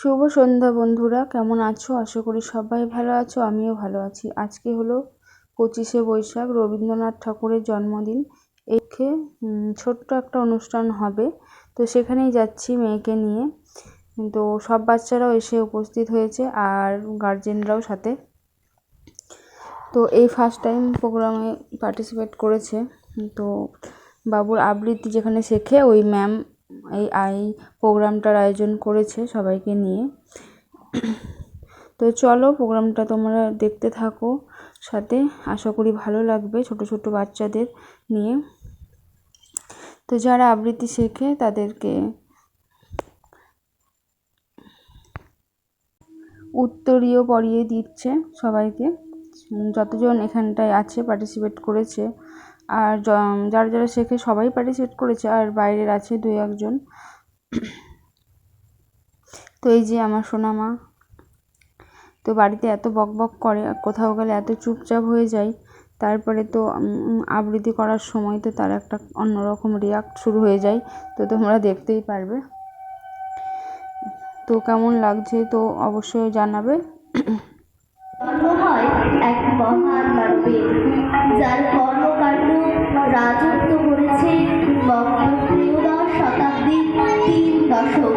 শুভ সন্ধ্যা বন্ধুরা, কেমন আছো? আশা করি সবাই ভালো আছো, আমিও ভালো আছি। আজকে হলো পঁচিশে বৈশাখ, রবীন্দ্রনাথ ঠাকুরের জন্মদিন। একে ছোট্ট একটা অনুষ্ঠান হবে। তো সেখানেই যাচ্ছি মেয়েকে নিয়ে। তো সব বাচ্চারাও এসে উপস্থিত হয়েছে আর গার্জেনরাও সাথে। তো এই ফার্স্ট টাইম প্রোগ্রামে পার্টিসিপেট করেছে। তো বাবুর আবৃত্তি যেখানে শেখে, ওই ম্যাম এই এই প্রোগ্রামটার আয়োজন করেছে সবাইকে নিয়ে। তো চলো প্রোগ্রামটা তোমরা দেখতে থাকো সাথে। আশা করি ভালো লাগবে ছোট ছোট বাচ্চাদের নিয়ে। তো যারা আবৃত্তি শেখে তাদেরকে উত্তরীয় পরিয়ে দিচ্ছে সবাইকে। যতজন এখানটায় আছে পার্টিসিপেট করেছে আর যারা যারা শেখে সবাই পার্টিসিপেট করেছে, আর বাইরের আছে দুই একজন। তো এই যে আমার সোনা মা তো বাড়িতে এত বক বক করে কোথাও গেলে এত চুপচাপ হয়ে যায়। তারপরে তো আবৃত্তি করার সময় তো তার একটা অন্যরকম রিয়াক্ট শুরু হয়ে যায়, তো তোমরা দেখতেই পারবে। তো কেমন লাগছে তো অবশ্যই জানাবে। এক মহান যার রাজত্ব করেছে বঙ্গীয় শতাব্দীর তিন দশক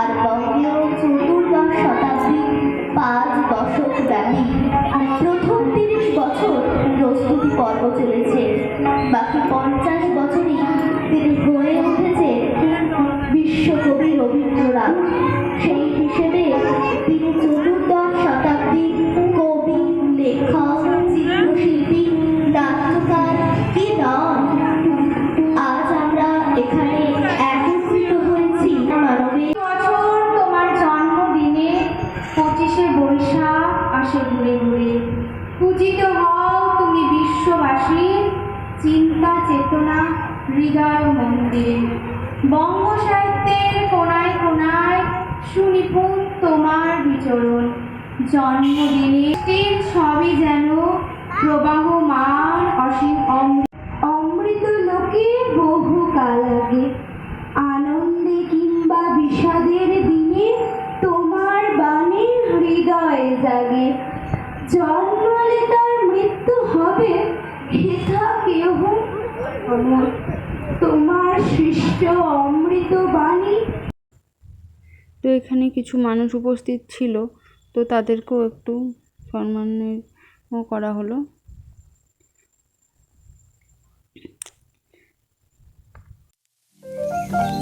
আর বঙ্গীয় চতুর্দশ শতাব্দীর পাঁচ দশক ব্যাপী। প্রথম তিরিশ বছর প্রস্তুতি পর্ব চলেছে। জন্মদিনে সবই যেন প্রবাহমান অসীম অমৃত অমৃত লোকে বহু কাল আগে আনন্দে কিংবা বিষাদের দিনে তোমার বাণী হৃদয়ে জাগে। জন্মালে তার মৃত্যু হবে হেথা কেহ তোমার সৃষ্ট অমৃত বাণী তো এখানে কিছু মানুষ উপস্থিত ছিল। তো তাদেরকেও একটু সম্মানের করা হলো। রবীন্দ্রনাথ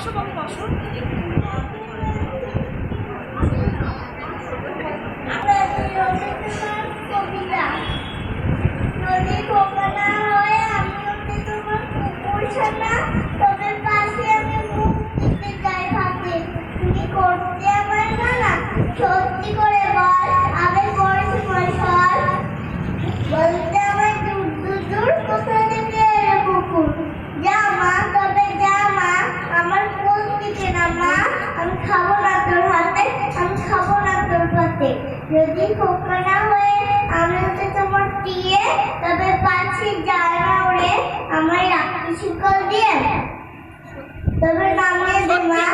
করতে আমার বসো সত্যি করে যদি না হয়ে আমি হচ্ছে তোমার দিয়ে তবে পাচ্ছি যায় না ওরে আমায় রাখি শিকল দিয়ে। তবে নামিয়ে দে মা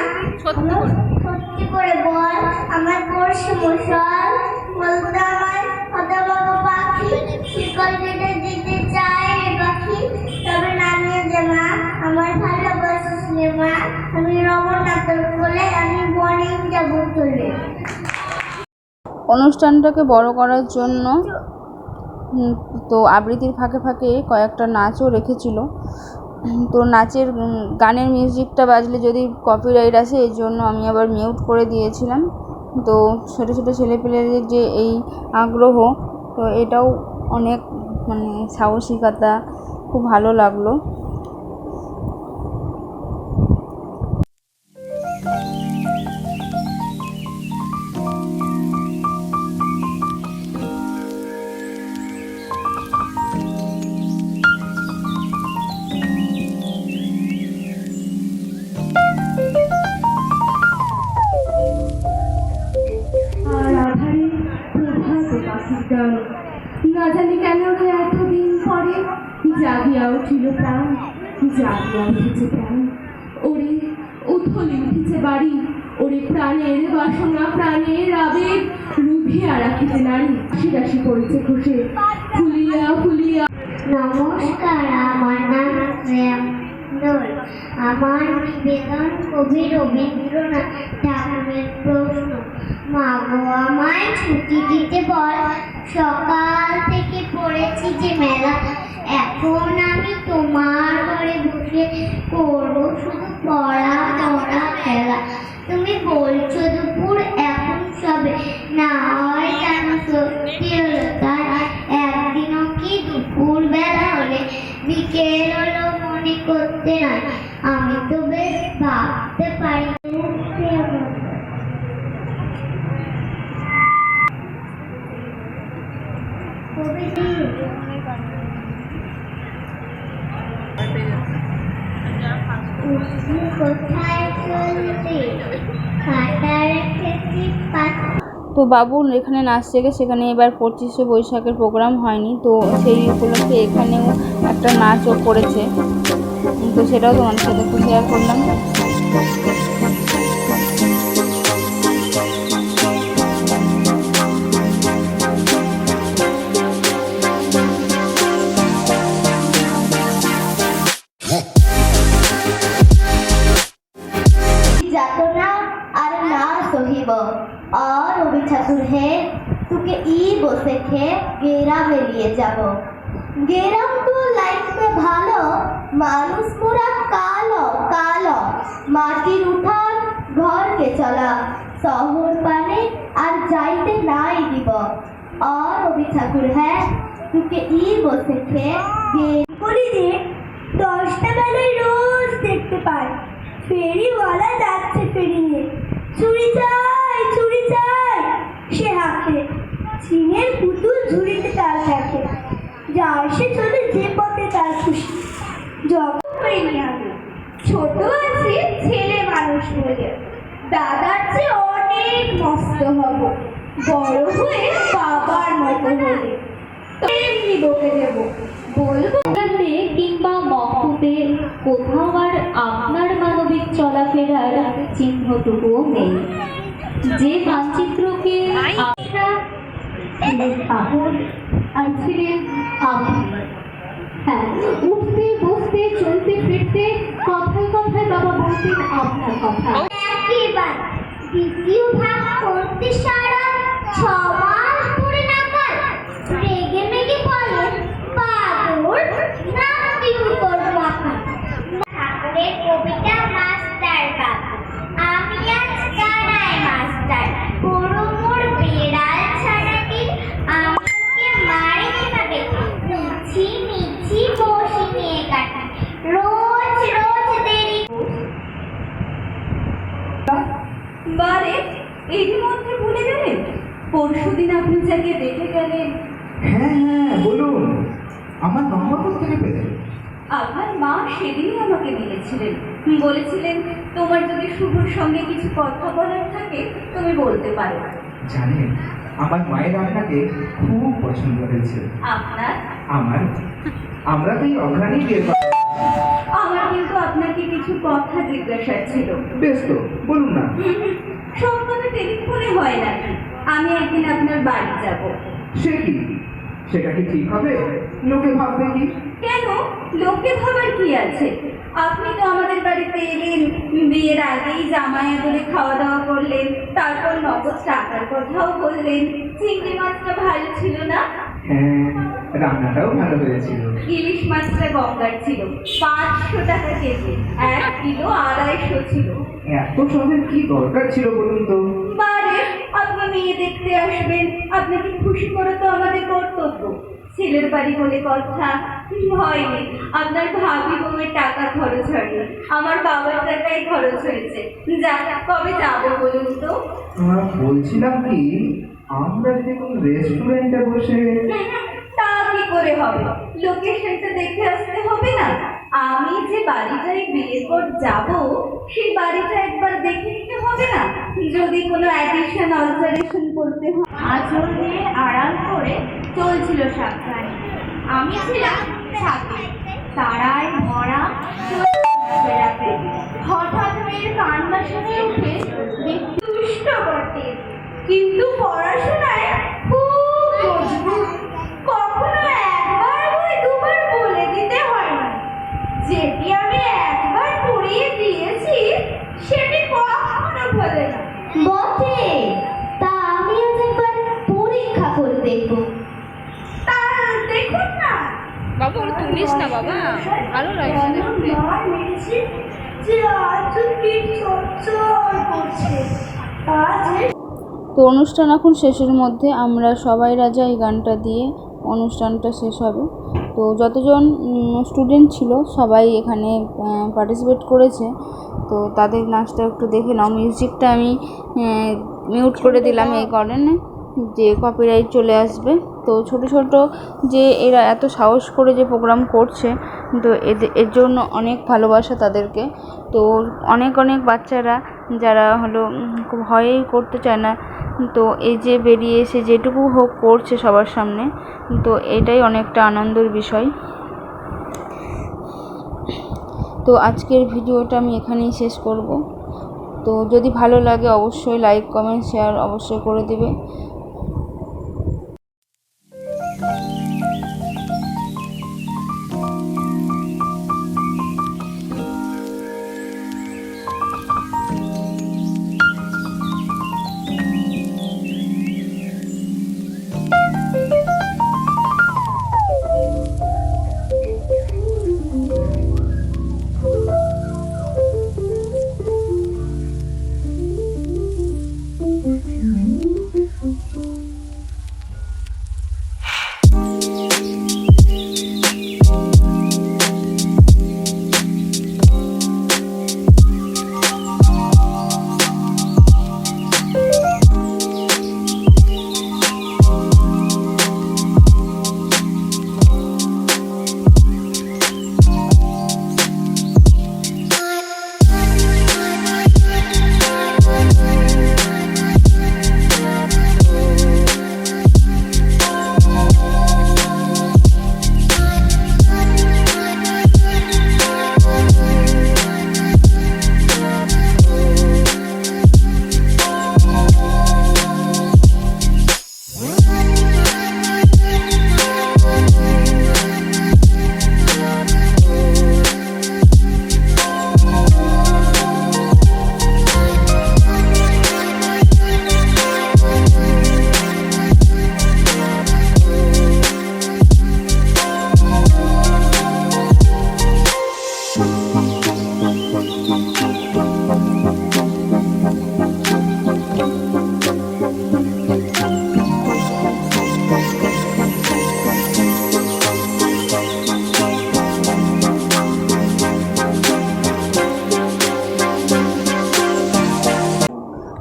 সত্যি করে। সত্যি করে বল আমার পড়শি মশাল। বলতে আমার কথা বাবা পাখি শিকল কেটে অনুষ্ঠানটাকে বড় করার জন্য তো আবৃত্তির ফাঁকে ফাঁকে কয়েকটা নাচও রেখেছিল। তো নাচের গানের মিউজিকটা বাজলে যদি কপিরাইট আসে, এই জন্য আমি আবার মিউট করে দিয়েছিলাম। তো ছোটো ছোটো ছেলেপেলেদের যে এই আগ্রহ, তো এটাও অনেক মানে সাহসিকতা খুব ভালো লাগল। না জানি কেন এতদিন পরে জাগিয়া উঠিল প্রাণ, জাগিয়া উঠেছে প্রাণ। ওরে, উথলে উঠেছে বাড়ি, ওরে প্রাণের বাসনা, প্রাণের আবেগ। রুভিয়া রাখিতে নারী রাশি রাশি পড়েছে খুশে ফুলিয়া ফুলিয়া। নমস্কার, আমার নাম শ্রেয়া দোল আমার নিবেদন কবি রবীন্দ্রনাথ ঠাকুরের প্রশ্ন মা গো আমায় ছুটি দিতে বল সকাল থেকে পড়েছি যে মেলা। এখন আমি তোমার ঘরে বসে করব শুধু পড়া পড়া খেলা তুমি বলছো দুপুর এখন সবে না হয় জানো সত্যি হলো তাই একদিনও কি দুপুর বেলা হলে? বিকেল হলো মনে করতে নাই। আমি তো বেশ ভাবতে পারি কবিদি উঠি কোথায় চলতে কাটা রেখেছি পাতা তো বাবু এখানে নাচ শেখে, সেখানে এবার পঁচিশে বৈশাখের প্রোগ্রাম হয়নি। তো সেই উপলক্ষে এখানেও একটা নাচও করেছে। তো সেটাও তোমাদের সাথে একটু শেয়ার করলাম। তোকে ই বসে খে গেরা বেরিয়ে যাব গেরাম তো লাইফে ভালো মানুষ পুরা কালো কালো মাটির উঠান ঘরকে চলা শহর পানে আর যাইতে নাই দিব আর রবি ঠাকুর হ্যাঁ তোকে ই বসে খে গে করি যে দশটা বেলায় রোজ দেখতে পাই ফেরিওয়ালা যাচ্ছে ফেরি নিয়ে চুরি চাই চুরি চাই সে হাঁকে চীনের পুতুল ঝুড়িতে তাল থাকে। যার সে চলে যে পথে তার খুশি। যখন করিনি আমি ছোট আছে ছেলে মানুষ বলে দাদার চেয়ে অনেক মস্ত হব। বড় হয়ে বাবার মতো হলে এমনি বকে দেবো। বলব কিংবা মহতে কোথাও আর আপনার মানবিক চলাফেরার চিহ্নটুকুও নেই। যে মানচিত্রকে আপনারা হ্যাঁ উঠতে, বসতে, চলতে, ফিরতে, কথায় কথায় বাবা বলতেন আপনার কথা। কবিতা মাস্টার বাবু, আমি আজ কানায় মাস্টার পুরো মোর বিড়াল ছানাটির আমাকে মারে কীভাবে মিছি মিছি বসে নিয়ে কাটি রোজ রোজ দেরি বারে এর মধ্যে ভুলে গেলেন পরশুদিন আপনি যাকে দেখে গেলেন হ্যাঁ হ্যাঁ বলুন আমার নম্বর কোথেকে পেলেন আমার মা সেদিনই আমাকে নিয়েছিলেন বলেছিলেন তোমার যদি শুভর সঙ্গে কিছু কথা বলার থাকে তুমি বলতে পারো। জানেন আমার মায়ের আপনাকে খুব পছন্দ হয়েছে। আপনার? আমার? আমরা তো এই অঘ্রাণই বিয়ে আমার কিন্তু আপনাকে কিছু কথা জিজ্ঞাসা ছিল। বেশ তো বলুন না। সব কথা টেলিফোনে হয় নাকি? আমি একদিন আপনার বাড়ি যাব। সে কি? সেটা কি ঠিক হবে? লোকে ভাববে কি? কেন? লোকে ভাবার কি আছে? আপনি তো আমাদের বাড়িতে এলেন বিয়ের আগেই জামাই আদরে খাওয়া দাওয়া করলেন তারপর নগদ টাকার কথাও বললেন। চিংড়ি মাছটা ভালো ছিল না? হ্যাঁ রান্নাটাও ভালো হয়েছিল। ইলিশ মাছটা গঙ্গার ছিল পাঁচশো টাকা কেজি এক কিলো আড়াইশো ছিল। এত সবের কি দরকার ছিল বলুন তো? বারে আপনি মেয়ে দেখতে আসবেন আপনাকে খুশি করা তো আমাদের কর্তব্য। ছেলের বাড়ি বলে কথা ভয় নেই আপনার ভাবি বউয়ের টাকা খরচ হয়নি। আমার বাবার টাকাই খরচ হয়েছে। যা কবে যাব বলুন তো? বলছিলাম কি আমরা যদি কোনো রেস্টুরেন্টে বসে তা কি করে হবে? লোকেশনটা দেখে আসতে হবে না? আমি যে বাড়িটায় বিয়ের পর যাব সেই বাড়িটা একবার দেখে নিতে হবে না? যদি কোনো অ্যাডিশন অল্টারেশন করতে হয়। আচর নিয়ে আড়াল করে চলছিল সাবধানে। আমি ছিলাম ছাদে তারায় ভরা হঠাৎ মেয়ের কান্না শুনে উঠে দুষ্ট বটে। কিন্তু বাবা ভালো লাগছে তো অনুষ্ঠান এখন শেষের মধ্যে আমরা সবাই রাজা এই গানটা দিয়ে অনুষ্ঠানটা শেষ হবে। তো যতজন স্টুডেন্ট ছিল সবাই এখানে পার্টিসিপেট করেছে। তো তাদের নাচটা একটু দেখে নাও। মিউজিকটা আমি মিউট করে দিলাম এই কারণে যে কপিরাইট চলে আসবে। তো ছোট ছোট যে এরা এত সাহস করে যে প্রোগ্রাম করছে, তো এদের এর জন্য অনেক ভালোবাসা তাদেরকে। তো অনেক অনেক বাচ্চারা যারা হলো খুব ভয়েই করতে চায় না। তো এই যে বেরিয়ে এসে যেটুকু হোক করছে সবার সামনে, তো এটাই অনেকটা আনন্দের বিষয়। তো আজকের ভিডিওটা আমি এখানেই শেষ করব। তো যদি ভালো লাগে অবশ্যই লাইক কমেন্ট শেয়ার অবশ্যই করে দিবে।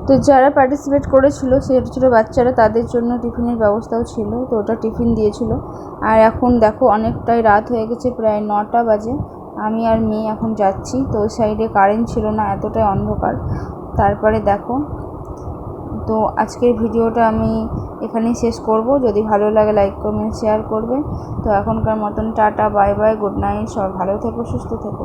তো যারা পার্টিসিপেট করেছিল ছোটো ছোটো বাচ্চারা তাদের জন্য টিফিনের ব্যবস্থাও ছিল, তো ওটা টিফিন দিয়েছিল। আর এখন দেখো, অনেকটাই রাত হয়ে গেছে, প্রায় নটা বাজে। আমি আর মেয়ে এখন যাচ্ছি, তো ওই সাইডে কারেন্ট ছিল না, এতটাই অন্ধকার। তারপরে দেখো, তো আজকের ভিডিওটা আমি এখানেই শেষ করব। যদি ভালো লাগে লাইক কমেন্ট শেয়ার করবে। তো এখনকার মতন tata bye bye good night সব ভালো থেকো, সুস্থ থেকো।